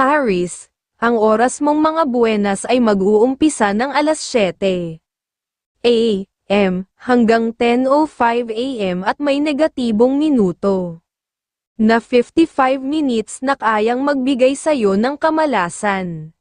Aris, ang oras mong mga buenas ay mag-uumpisa ng alas 7 a.m. hanggang 10.05 a.m. at may negatibong minuto na 55 minutes na kayang magbigay sa'yo ng kamalasan.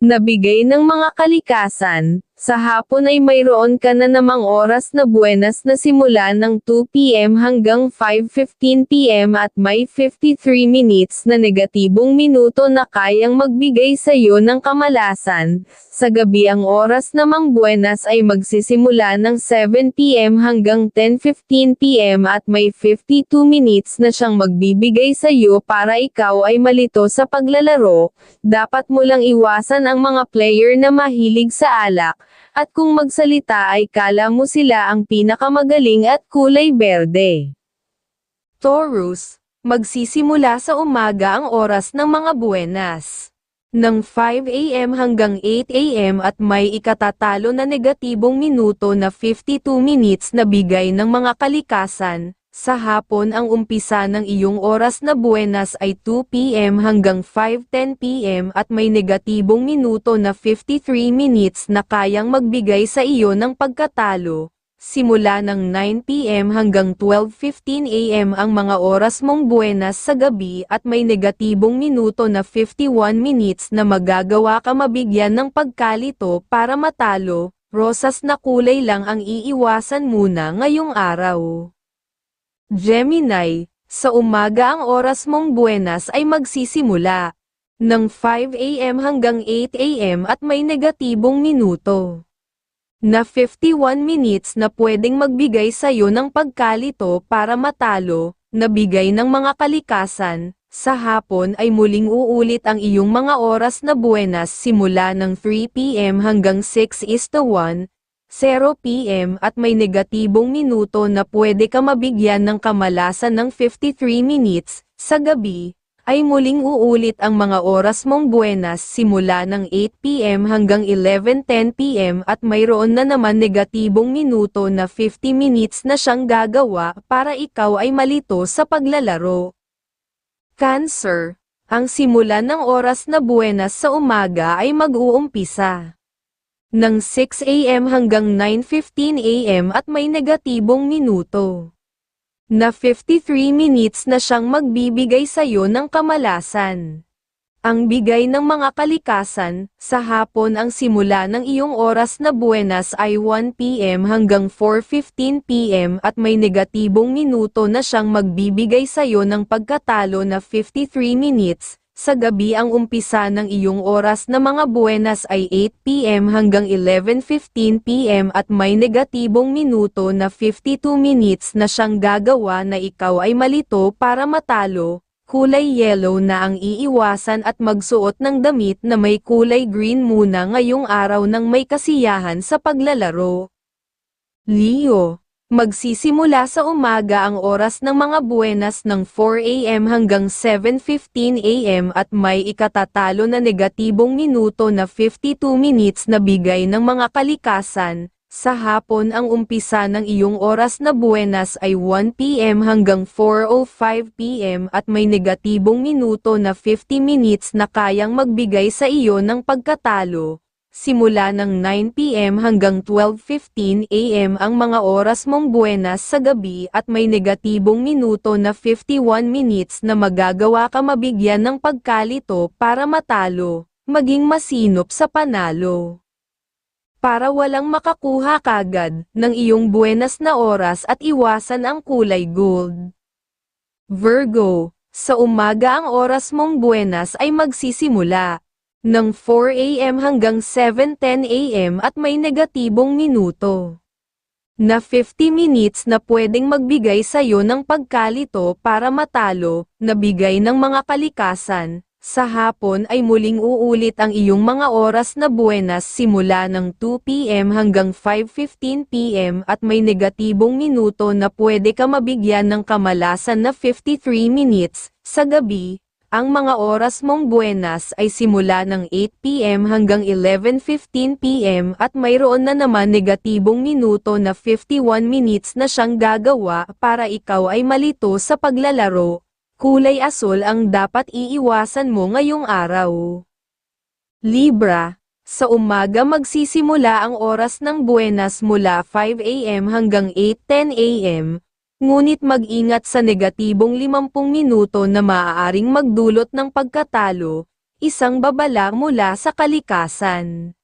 Nabigay ng mga kalikasan, sa hapon ay mayroon ka na namang oras na buenas na simula ng 2pm hanggang 5.15pm at may 53 minutes na negatibong minuto na kayang magbigay sa iyo ng kamalasan. Sa gabi ang oras namang buenas ay magsisimula ng 7pm hanggang 10.15pm at may 52 minutes na siyang magbibigay sa iyo para ikaw ay malito sa paglalaro. Dapat mo lang iwasan ang mga player na mahilig sa alak, at kung magsalita ay kala mo sila ang pinakamagaling at kulay berde. Taurus, magsisimula sa umaga ang oras ng mga buenas. Ng 5 a.m. hanggang 8 a.m. at may ikatatalo na negatibong minuto na 52 minutes na bigay ng mga kalikasan, sa hapon ang umpisa ng iyong oras na buenas ay 2 p.m. hanggang 5.10 p.m. at may negatibong minuto na 53 minutes na kayang magbigay sa iyo ng pagkatalo. Simula ng 9 p.m. hanggang 12.15 a.m. ang mga oras mong buenas sa gabi at may negatibong minuto na 51 minutes na magagawa ka mabigyan ng pagkalito para matalo, rosas na kulay lang ang iiwasan muna ngayong araw. Gemini, sa umaga ang oras mong buenas ay magsisimula ng 5 a.m. hanggang 8 a.m. at may negatibong minuto na 51 minutes na pwedeng magbigay sa iyo ng pagkalito para matalo, na bigay ng mga kalikasan, sa hapon ay muling uulit ang iyong mga oras na buenas simula ng 3 p.m. hanggang 6 is to 1, 0 p.m. at may negatibong minuto na pwede ka mabigyan ng kamalasan ng 53 minutes, sa gabi, ay muling uulit ang mga oras mong buenas simula ng 8 p.m. hanggang 11.10 p.m. at mayroon na naman negatibong minuto na 50 minutes na siyang gagawa para ikaw ay malito sa paglalaro. Cancer, ang simula ng oras na buenas sa umaga ay mag-uumpisa ng 6 a.m. hanggang 9.15 a.m. at may negatibong minuto na 53 minutes na siyang magbibigay sa iyo ng kamalasan. Ang bigay ng mga kalikasan, sa hapon ang simula ng iyong oras na buenas ay 1 p.m. hanggang 4.15 p.m. at may negatibong minuto na siyang magbibigay sa iyo ng pagkatalo na 53 minutes, sa gabi ang umpisa ng iyong oras na mga buenas ay 8pm hanggang 11.15pm at may negatibong minuto na 52 minutes na siyang gagawa na ikaw ay malito para matalo, kulay yellow na ang iiwasan at magsuot ng damit na may kulay green muna ngayong araw ng may kasiyahan sa paglalaro. Leo Magsisimula sa umaga ang oras ng mga buenas ng 4 a.m. hanggang 7.15 a.m. at may ikatatalo na negatibong minuto na 52 minutes na bigay ng mga kalikasan. Sa hapon ang umpisa ng iyong oras na buenas ay 1 p.m. hanggang 4.05 p.m. at may negatibong minuto na 50 minutes na kayang magbigay sa iyo ng pagkatalo. Simula ng 9pm hanggang 12.15 am ang mga oras mong buenas sa gabi at may negatibong minuto na 51 minutes na magagawa ka mabigyan ng pagkalito para matalo, maging masinop sa panalo. Para walang makakuha kagad ng iyong buenas na oras at iwasan ang kulay gold. Virgo, sa umaga ang oras mong buenas ay magsisimula ng 4 a.m. hanggang 7.10 a.m. at may negatibong minuto na 50 minutes na pwedeng magbigay sa iyo ng pagkalito para matalo, na bigay ng mga kalikasan. Sa hapon ay muling uulit ang iyong mga oras na buenas simula ng 2 p.m. hanggang 5.15 p.m. at may negatibong minuto na pwede ka mabigyan ng kamalasan na 53 minutes. Sa gabi, ang mga oras mong buenas ay simula ng 8pm hanggang 11.15pm at mayroon na naman negatibong minuto na 51 minutes na siyang gagawa para ikaw ay malito sa paglalaro. kulay asul ang dapat iiwasan mo ngayong araw. Libra, sa umaga magsisimula ang oras ng buenas mula 5 a.m. hanggang 8.10 a.m., ngunit mag-ingat sa negatibong 50 minuto na maaaring magdulot ng pagkatalo, isang babala mula sa kalikasan.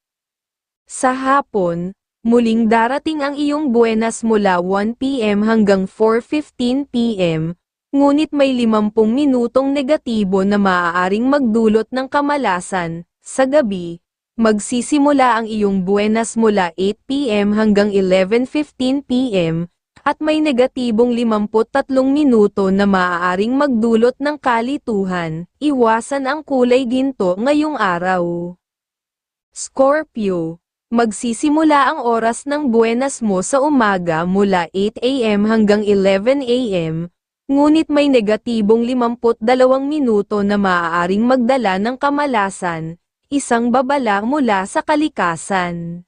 Sa hapon, muling darating ang iyong buenas mula 1 p.m. hanggang 4.15 p.m., ngunit may 50 minutong negatibo na maaaring magdulot ng kamalasan. Sa gabi, magsisimula ang iyong buenas mula 8 p.m. hanggang 11.15 p.m., at may negatibong 53 minuto na maaaring magdulot ng kalituhan, iwasan ang kulay ginto ngayong araw. Scorpio, magsisimula ang oras ng buenas mo sa umaga mula 8 a.m. hanggang 11 a.m., ngunit may negatibong 52 minuto na maaaring magdala ng kamalasan, isang babala mula sa kalikasan.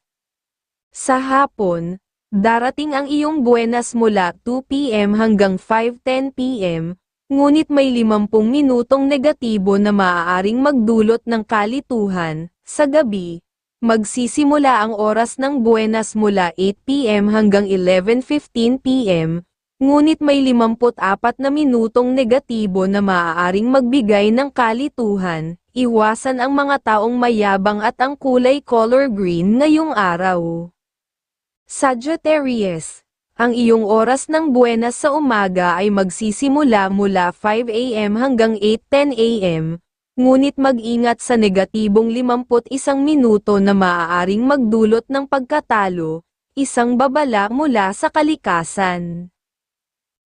Sa hapon, Darating ang iyong buenas mula 2 p.m. hanggang 5.10 p.m., ngunit may 50 minutong negatibo na maaaring magdulot ng kalituhan. Sa gabi, magsisimula ang oras ng buenas mula 8 p.m. hanggang 11.15 p.m., ngunit may 54 na minutong negatibo na maaaring magbigay ng kalituhan. Iwasan ang mga taong mayabang at ang kulay color green ngayong araw. Sagittarius, ang iyong oras ng buenas sa umaga ay magsisimula mula 5 a.m. hanggang 8.10 a.m., ngunit mag-ingat sa negatibong 51 minuto na maaaring magdulot ng pagkatalo, isang babala mula sa kalikasan.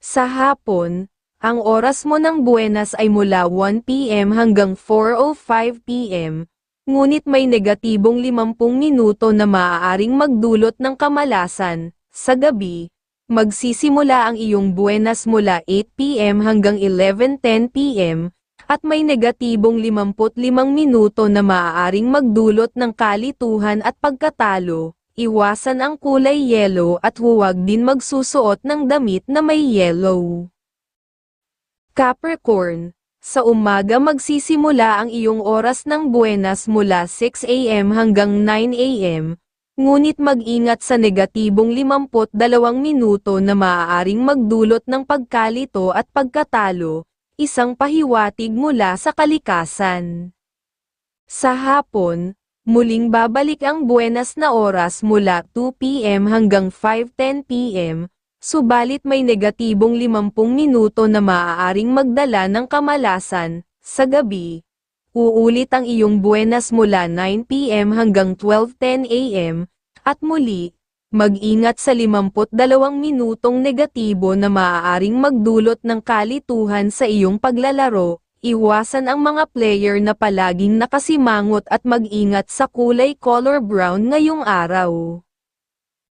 Sa hapon, ang oras mo ng buenas ay mula 1 p.m. hanggang 4.05 p.m., ngunit may negatibong 50 minuto na maaaring magdulot ng kamalasan. Sa gabi, magsisimula ang iyong buenas mula 8pm hanggang 11.10 pm, at may negatibong 55 minuto na maaaring magdulot ng kalituhan at pagkatalo. Iwasan ang kulay yellow at huwag din magsusuot ng damit na may yellow. Capricorn, sa umaga magsisimula ang iyong oras ng buenas mula 6 a.m. hanggang 9 a.m., ngunit mag-ingat sa negatibong 52 minuto na maaaring magdulot ng pagkalito at pagkatalo, isang pahiwatig mula sa kalikasan. Sa hapon, muling babalik ang buenas na oras mula 2 p.m. hanggang 5.10 p.m., subalit may negatibong 50 minuto na maaaring magdala ng kamalasan. Sa gabi, uulit ang iyong buenas mula 9pm hanggang 12.10 am, at muli, mag-ingat sa 52 minutong negatibo na maaaring magdulot ng kalituhan sa iyong paglalaro, iwasan ang mga player na palaging nakasimangot at mag-ingat sa kulay color brown ngayong araw.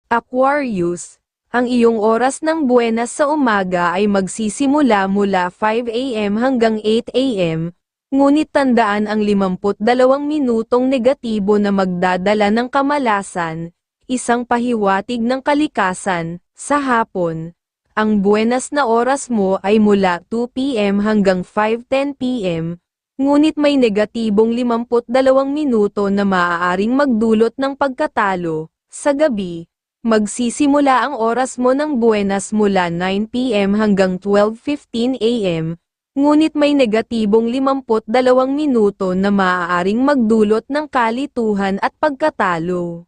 Aquarius, ang iyong oras ng buenas sa umaga ay magsisimula mula 5 a.m. hanggang 8 a.m., ngunit tandaan ang 52 minutong negatibo na magdadala ng kamalasan, isang pahiwatig ng kalikasan, sa hapon. Ang buenas na oras mo ay mula 2 p.m. hanggang 5.10 p.m., ngunit may negatibong 52 minuto na maaaring magdulot ng pagkatalo, sa gabi Magsisimula ang oras mo ng buenas mula 9pm hanggang 12.15 am, ngunit may negatibong 52 minuto na maaaring magdulot ng kalituhan at pagkatalo.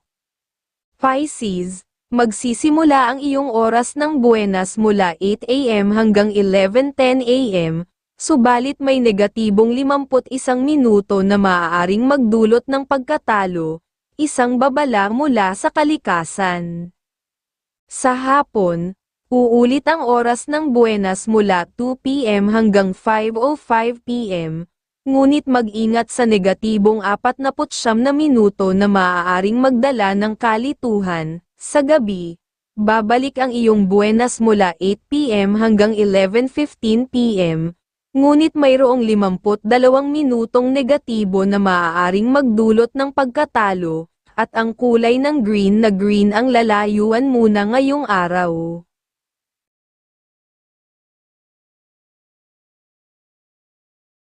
Pisces, magsisimula ang iyong oras ng buenas mula 8am hanggang 11.10 am, subalit may negatibong 51 minuto na maaaring magdulot ng pagkatalo, isang babala mula sa kalikasan. Sa hapon, uulit ang oras ng buenas mula 2 p.m. hanggang 5.05 p.m., ngunit mag-ingat sa negatibong 49 na minuto na maaaring magdala ng kalituhan. Sa gabi, babalik ang iyong buenas mula 8 p.m. hanggang 11.15 p.m., Ngunit mayroong 52 minutong negatibo na maaaring magdulot ng pagkatalo, at ang kulay ng green na green ang lalayuan muna ngayong araw.